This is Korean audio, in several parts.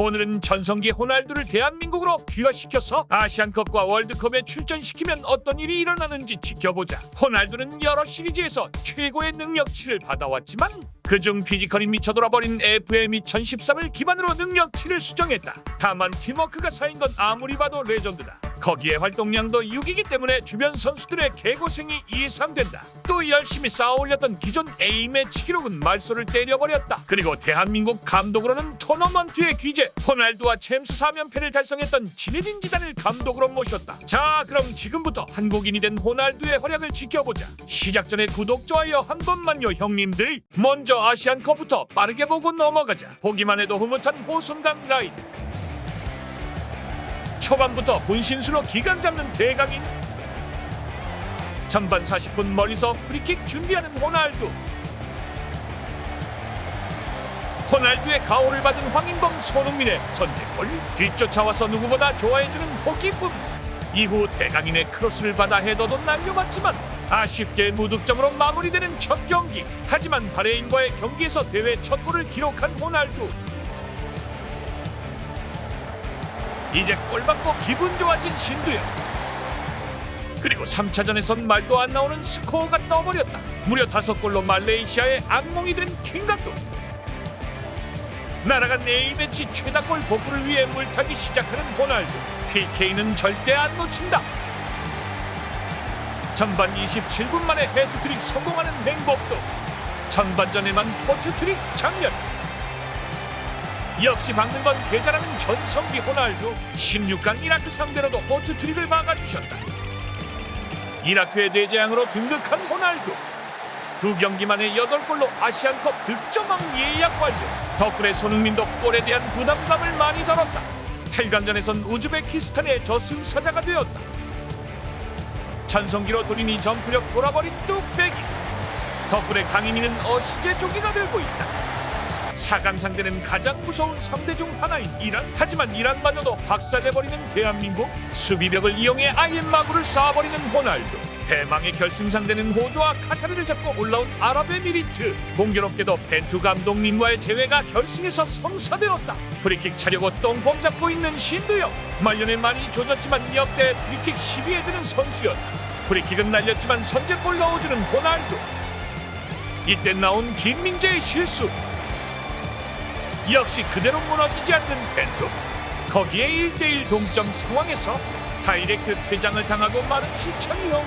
오늘은 전성기 호날두를 대한민국으로 귀화시켜서 아시안컵과 월드컵에 출전시키면 어떤 일이 일어나는지 지켜보자. 호날두는 여러 시리즈에서 최고의 능력치를 받아왔지만 그중 피지컬이 미쳐 돌아버린 FM 2013을 기반으로 능력치를 수정했다. 다만 팀워크가 쌓인 건 아무리 봐도 레전드다. 거기에 활동량도 6이기 때문에 주변 선수들의 개고생이 예상된다. 또 열심히 쌓아올렸던 기존 A매치 기록은 말소를 때려버렸다. 그리고 대한민국 감독으로는 토너먼트의 귀재 호날두와 챔스 4연패를 달성했던 지네딘 지단을 감독으로 모셨다. 자 그럼 지금부터 한국인이 된 호날두의 활약을 지켜보자. 시작 전에 구독, 좋아요 한 번만요 형님들. 먼저 아시안컵부터 빠르게 보고 넘어가자. 보기만 해도 흐뭇한 호손강 라인. 초반부터 분신수로 기강 잡는 대강인. 전반 40분 멀리서 프리킥 준비하는 호날두. 호날두의 가호를 받은 황인범 손흥민의 선제골. 뒤쫓아와서 누구보다 좋아해주는 호기쁨. 이후 대강인의 크로스를 받아 헤더도 날려봤지만 아쉽게 무득점으로 마무리되는 첫 경기. 하지만 바레인과의 경기에서 대회 첫 골을 기록한 호날두 이제 골 받고 기분 좋아진 신두엽. 그리고 3차전에선 말도 안 나오는 스코어가 떠버렸다. 무려 다섯 골로 말레이시아의 악몽이 된 킹감독 날아간 A매치 최다골 복구를 위해 물타기 시작하는 호날두. PK는 절대 안 놓친다. 전반 27분 만에 헤트트릭 성공하는 행복도. 전반전에만 포트트릭 장면 역시 막는 건 계좌라는 전성기 호날두 16강 이라크 상대로도 포트트릭을 막아주셨다. 이라크의 대재앙으로 등극한 호날두. 두 경기 만에 8골로 아시안컵 득점왕 예약 완료. 덕분에 손흥민도 골에 대한 부담감을 많이 덜었다. 8강전에선 우즈베키스탄의 저승사자가 되었다. 찬성기로 돌리니 점프력 돌아버린 뚝배기. 덕분에 강인이는 어시제 조기가 되고 있다 4강 상대는 가장 무서운 상대 중 하나인 이란. 하지만 이란마저도 박살내버리는 대한민국 수비벽을 이용해 아예 마구를 쌓아버리는 호날두. 대망의 결승 상대는 호주와 카타르를 잡고 올라온 아랍에미리트. 공교롭게도 벤투 감독님과의 재회가 결승에서 성사되었다. 프리킥 차려고 똥폼 잡고 있는 신두엽. 말년에 많이 조졌지만 역대 프리킥 10위에 드는 선수였다. 프리킥은 날렸지만 선제골 넣어주는 호날두. 이때 나온 김민재의 실수 역시 그대로 무너지지 않는 벤투. 거기에 1대1 동점 상황에서 다이렉트 퇴장을 당하고 마른 시천이요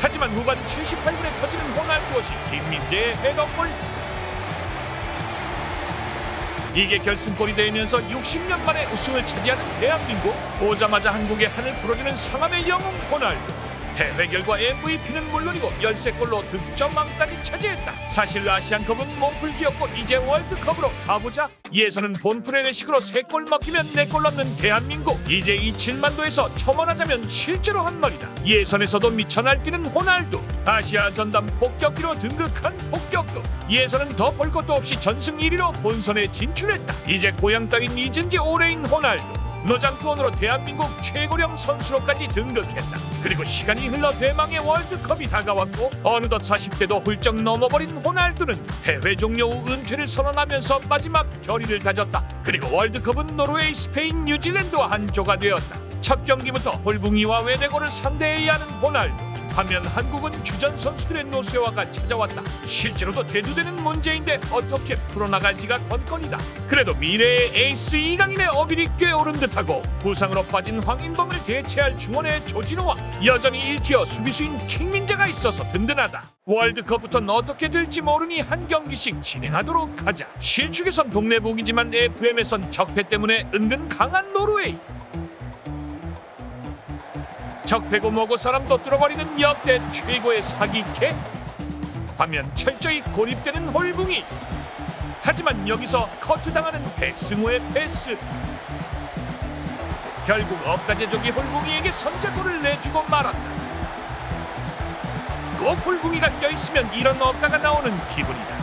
하지만 후반 78분에 터지는 호날두엇이 김민재의 헤더골? 이게 결승골이 되면서 60년 만에 우승을 차지하는 대한민국. 오자마자 한국의 한을 풀어주는 상암의 영웅 호날두 대회 결과 MVP는 물론이고 13골로 득점왕까지 차지했다. 사실 아시안컵은 몸풀기였고 이제 월드컵으로 가보자. 예선은 본프레네식으로 3골 먹히면 4골 넣는 대한민국. 이제 이 7만도에서 첨언하자면 실제로 한 말이다. 예선에서도 미쳐 날뛰는 호날두. 아시아 전담 폭격기로 등극한 폭격도. 예선은 더 볼 것도 없이 전승 1위로 본선에 진출했다. 이제 고향 땅인 잊은 지 오래인 호날두. 노장투원으로 대한민국 최고령 선수로까지 등극했다. 그리고 시간이 흘러 대망의 월드컵이 다가왔고 어느덧 40대도 훌쩍 넘어버린 호날두는 대회 종료 후 은퇴를 선언하면서 마지막 결의를 가졌다. 그리고 월드컵은 노르웨이, 스페인, 뉴질랜드와 한조가 되었다. 첫 경기부터 홀붕이와 외대고를 상대해야 하는 호날두. 반면 한국은 주전 선수들의 노쇠화가 찾아왔다. 실제로도 대두되는 문제인데 어떻게 풀어나갈지가 관건이다. 그래도 미래의 에이스 이강인의 어빌이 꽤 오른 듯하고 부상으로 빠진 황인범을 대체할 중원의 조진호와 여전히 1티어 수비수인 킹민재가 있어서 든든하다. 월드컵부터는 어떻게 될지 모르니 한 경기씩 진행하도록 하자. 실축에선 동네북이지만 FM에선 적폐 때문에 은근 강한 노르웨이. 적폐고 뭐고 사람도 뚫어버리는 역대 최고의 사기캐 반면 철저히 고립되는 홀붕이. 하지만 여기서 커트당하는 백승호의 패스. 결국 억가제족이 홀붕이에게 선제골을 내주고 말았다. 꼭 홀붕이가 껴있으면 이런 억가가 나오는 기분이다.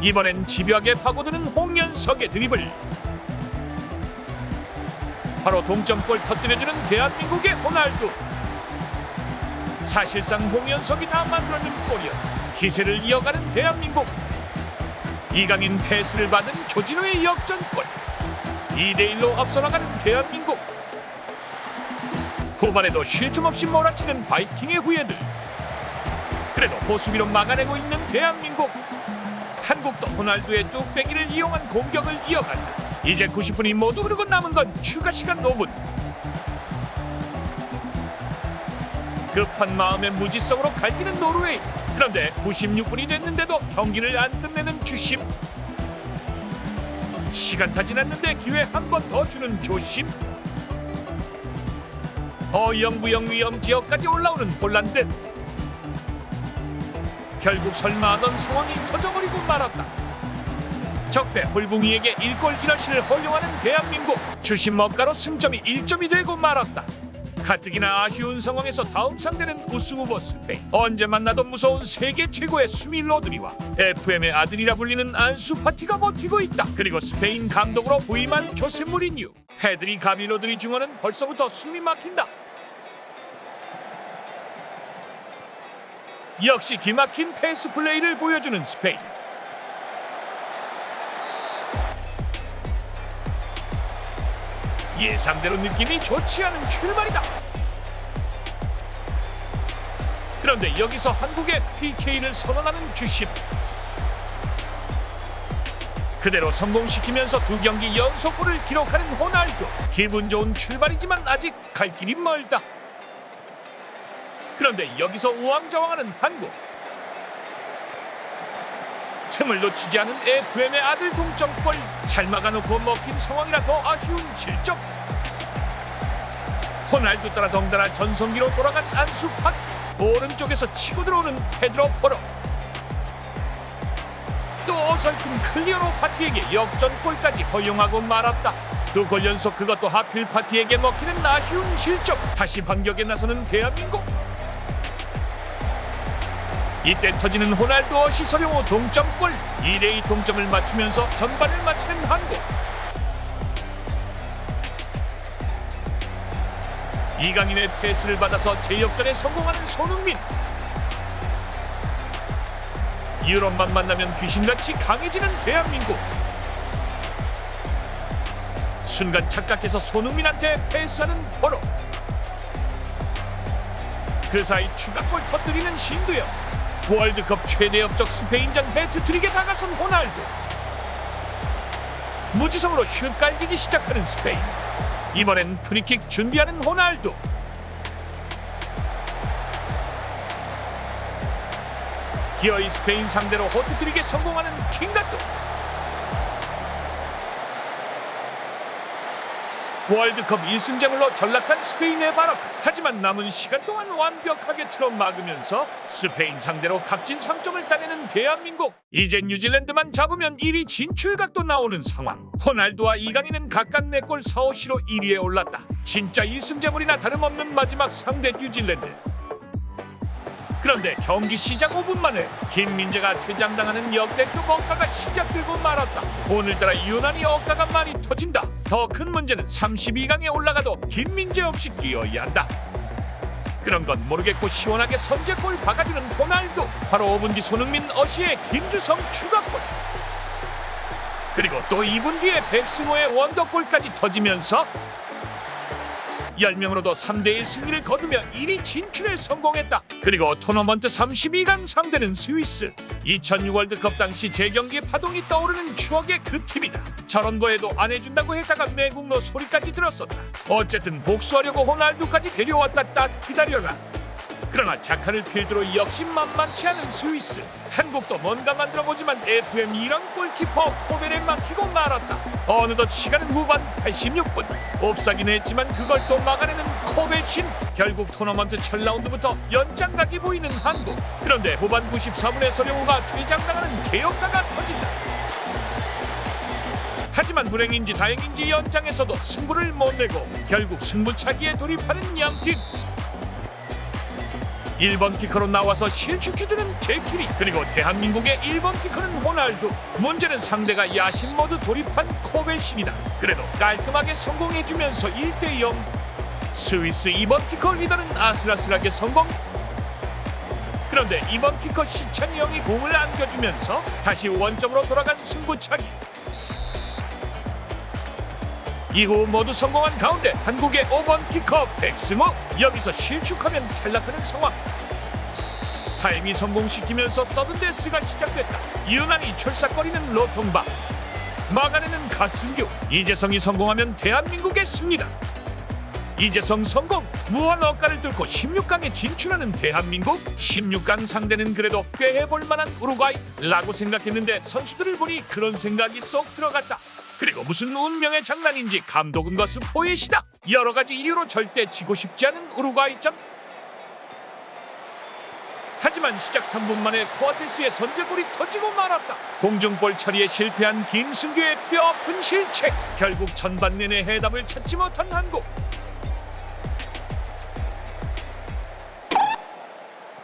이번엔 집요하게 파고드는 홍연석의 드리블 바로 동점골 터뜨려주는 대한민국의 호날두. 사실상 홍연석이 다 만들어준 골이었다 기세를 이어가는 대한민국. 이강인 패스를 받은 조진호의 역전골. 2대1로 앞서 나가는 대한민국. 후반에도 쉴 틈 없이 몰아치는 바이킹의 후예들. 그래도 호수비로 막아내고 있는 대한민국. 한국도 호날두의 뚝배기를 이용한 공격을 이어간다 이제 90분이 모두 흐르고 남은 건 추가 시간 5분. 급한 마음에 무지성으로 갈기는 노르웨이. 그런데 96분이 됐는데도 경기를 안 끝내는 주심. 시간 다 지났는데 기회 한 번 더 주는 조심. 어영부영 위험 지역까지 올라오는 폴란드. 결국 설마 하던 상황이 터져버리고 말았다 적배 홀붕이에게 1골 1어시를 허용하는 대한민국. 주심 먹가로 승점이 1점이 되고 말았다. 가뜩이나 아쉬운 상황에서 다음 상대는 우승 후보 스페인. 언제 만나도 무서운 세계 최고의 수미 로드리와 FM의 아들이라 불리는 안수 파티가 버티고 있다. 그리고 스페인 감독으로 부임한 조세 무리뉴. 패드리 가비 로드리 중원은 벌써부터 숨이 막힌다. 역시 기막힌 패스 플레이를 보여주는 스페인 예상대로 느낌이 좋지 않은 출발이다. 그런데 여기서 한국의 PK를 선언하는 주심. 그대로 성공시키면서 두 경기 연속골을 기록하는 호날두. 기분 좋은 출발이지만 아직 갈 길이 멀다. 그런데 여기서 우왕좌왕하는 한국. 틈을 놓치지 않은 FM의 아들 동점골. 잘 막아놓고 먹힌 상황이라 더 아쉬운 실점. 호날두 따라 덩달아 전성기로 돌아간 안수 파티. 오른쪽에서 치고 들어오는 페드로 포로. 또 어설픈 클리어로 파티에게 역전골까지 허용하고 말았다. 두 골 연속 그것도 하필 파티에게 먹히는 아쉬운 실점. 다시 반격에 나서는 대한민국 이때 터지는 호날두 서령호 동점골. 2대2 동점을 맞추면서 전반을 마치는 한국. 이강인의 패스를 받아서 제역전에 성공하는 손흥민. 유럽만 만나면 귀신같이 강해지는 대한민국. 순간 착각해서 손흥민한테 패스하는 버로 그 사이 추가골 터뜨리는 신두엽 월드컵 최대 업적 스페인전 해트트릭에 다가선 호날두. 무지성으로 슛 깔기기 시작하는 스페인. 이번엔 프리킥 준비하는 호날두. 기어이 스페인 상대로 호트트릭에 성공하는 킹가또 월드컵 1승자물로 전락한 스페인의 바람 하지만 남은 시간 동안 완벽하게 틀어 막으면서 스페인 상대로 값진 3점을 따내는 대한민국. 이제 뉴질랜드만 잡으면 1위 진출각도 나오는 상황. 호날두와 이강인은 각각 4골 4호시로 1위에 올랐다. 진짜 1승자물이나 다름없는 마지막 상대 뉴질랜드 그런데 경기 시작 5분 만에 김민재가 퇴장당하는 역대급 억가가 시작되고 말았다. 오늘따라 유난히 억가가 많이 터진다. 더 큰 문제는 32강에 올라가도 김민재 없이 뛰어야 한다. 그런 건 모르겠고 시원하게 선제골 박아주는 호날두. 바로 5분 뒤 손흥민 어시의 김주성 추가골. 그리고 또 2분 뒤에 백승호의 원더골까지 터지면서 10명으로도 3대1 승리를 거두며 1위 진출에 성공했다. 그리고 토너먼트 32강 상대는 스위스. 2006 월드컵 당시 재경기의 파동이 떠오르는 추억의 그 팀이다. 저런 거에도 안 해준다고 했다가 매국노 소리까지 들었었다. 어쨌든 복수하려고 호날두까지 데려왔다 딱 기다려라. 그러나 자카를 필두로 역시 만만치 않은 스위스. 한국도 뭔가 만들어보지만 FM 이란 골키퍼 코벨에 막히고 말았다. 어느덧 시간은 후반 86분. 옵사긴 했지만 그걸 또 막아내는 코벨 신. 결국 토너먼트 첫 라운드부터 연장각이 보이는 한국. 그런데 후반 94분에 서령우가 퇴장당하는 개혁가가 터진다. 하지만 불행인지 다행인지 연장에서도 승부를 못 내고 결국 승부차기에 돌입하는 양팀 1번 키커로 나와서 실축해주는 제키리 그리고 대한민국의 1번 키커는 호날두. 문제는 상대가 야심 모드 돌입한 코벨신이다. 그래도 깔끔하게 성공해주면서 1대0 스위스 2번 키커 리더는 아슬아슬하게 성공. 그런데 이번 키커 시찬이 형이 공을 안겨주면서 다시 원점으로 돌아간 승부차기. 이후 모두 성공한 가운데 한국의 5번 키커 백승호 여기서 실축하면 탈락하는 상황. 타임이 성공시키면서 서든데스가 시작됐다. 유난히 철싹거리는 로통바. 막아내는 가승규. 이재성이 성공하면 대한민국의 승리다. 이재성 성공 무한 억가를 뚫고 16강에 진출하는 대한민국 16강 상대는 그래도 꽤 해볼 만한 우루과이라고 생각했는데 선수들을 보니 그런 생각이 쏙 들어갔다 그리고 무슨 운명의 장난인지 감독은 것은 포엣이다 여러 가지 이유로 절대 지고 싶지 않은 우루과이점 하지만 시작 3분 만에 코아테스의 선제골이 터지고 말았다. 공중볼 처리에 실패한 김승규의 뼈아픈 실책. 결국 전반 내내 해답을 찾지 못한 한국.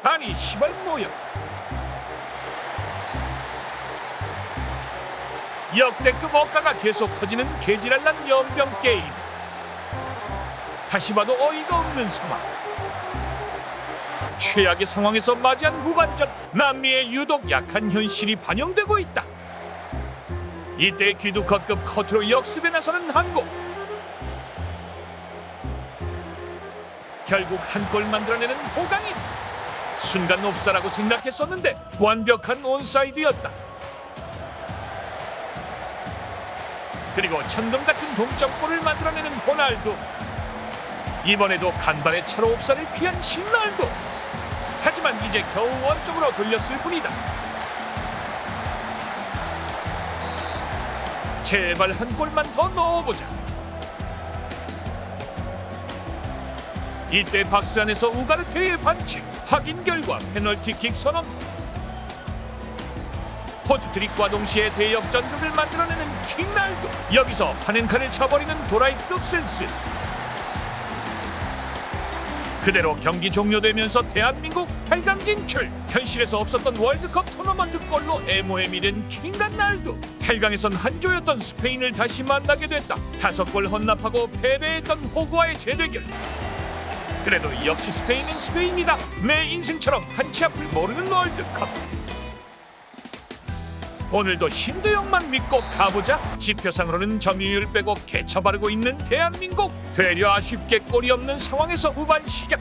아니 시발 뭐야 역대급 억가가 계속 터지는 개지랄난 연병 게임. 다시 봐도 어이가 없는 상황. 최악의 상황에서 맞이한 후반전 남미의 유독 약한 현실이 반영되고 있다. 이때 귀두커급 커트로 역습에 나서는 한국. 결국 한 골 만들어내는 호강인 순간 옵사라고 생각했었는데 완벽한 온사이드였다. 그리고 천금 같은 동점골을 만들어내는 호날두. 이번에도 간발의 차로 옵사를 피한 신날두. 하지만 이제 겨우 원점으로 돌렸을 뿐이다. 제발 한 골만 더 넣어보자. 이때 박스 안에서 우가르테의 반칙 확인 결과 페널티킥 선언 포트트릭과 동시에 대역 전극을 만들어내는 킹날도 여기서 파넨카를 쳐버리는 도라이급 센스 그대로 경기 종료되면서 대한민국 8강 진출 현실에서 없었던 월드컵 토너먼트 골로 애모에 미는 킹간날도 8강에선 한조였던 스페인을 다시 만나게 됐다 다섯 골 헌납하고 패배했던 호구와의 재대결 그래도 역시 스페인은 스페인이다. 내 인생처럼 한치 앞을 모르는 월드컵. 오늘도 신도영만 믿고 가보자. 지표상으로는 점유율 빼고 개쳐 바르고 있는 대한민국. 되려 아쉽게 골이 없는 상황에서 후반 시작.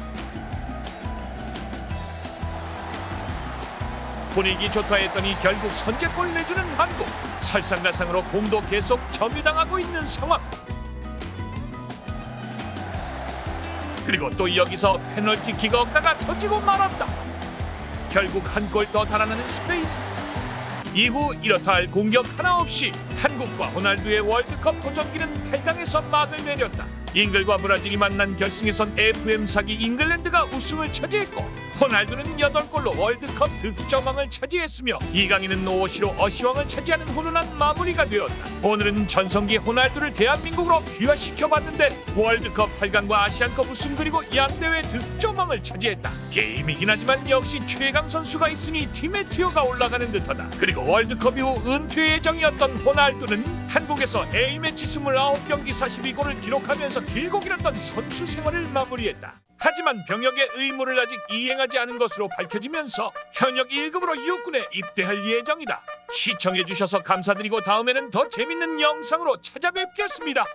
분위기 좋다 했더니 결국 선제골 내주는 한국. 설상가상으로 공도 계속 점유당하고 있는 상황. 그리고 또 여기서 페널티킥 억가가 터지고 말았다. 결국 한 골 더 달아나는 스페인. 이후 이렇다 할 공격 하나 없이 한국과 호날두의 월드컵 도전기는 8강에서 막을 내렸다. 잉글과 브라질이 만난 결승에선 FM 사기 잉글랜드가 우승을 차지했고 호날두는 8골로 월드컵 득점왕을 차지했으며 이강인은 오시로 어시왕을 차지하는 훈훈한 마무리가 되었다. 오늘은 전성기 호날두를 대한민국으로 귀화시켜봤는데 월드컵 8강과 아시안컵 우승 그리고 양대회 득점왕을 차지했다. 게임이긴 하지만 역시 최강 선수가 있으니 팀의 티어가 올라가는 듯하다. 그리고 월드컵 이후 은퇴 예정이었던 호날두는 한국에서 A매치 29경기 42골을 기록하면서 길고 길었던 선수 생활을 마무리했다. 하지만 병역의 의무를 아직 이행하지 않은 것으로 밝혀지면서 현역 1급으로 육군에 입대할 예정이다. 시청해주셔서 감사드리고 다음에는 더 재밌는 영상으로 찾아뵙겠습니다.